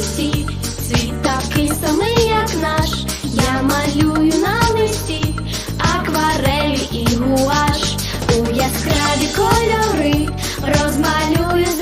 листі, світ такий самий, як наш, я малюю на листі, акварелі і гуаш у яскраві кольори розмалюю.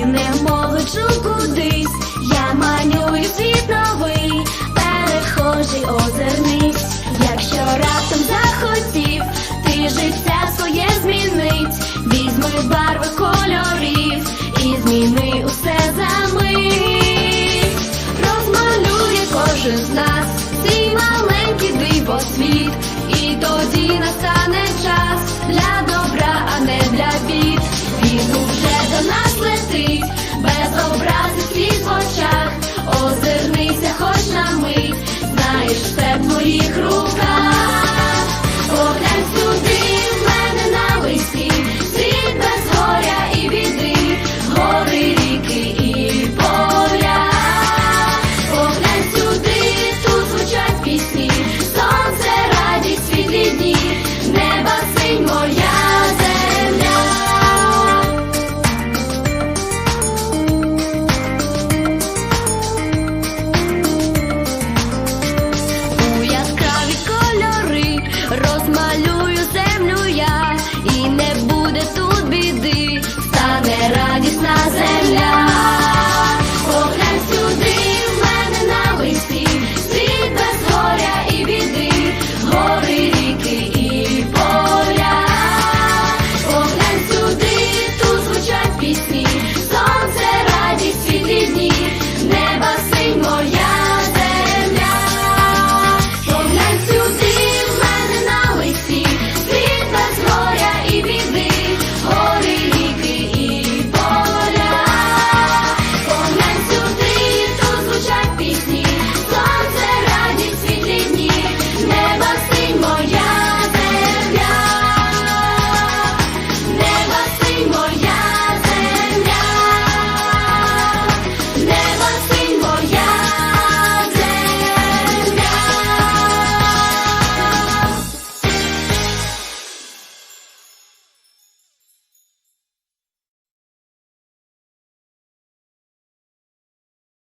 і немов кудись, я манюю світ новий, перехожий озерниць, якщо раптом захотів, ти життя своє змінить, візьми барви кольорів і зміни усе за мить, розмалює кожен з нас, цей маленький дивосвіт, і тоді настане час.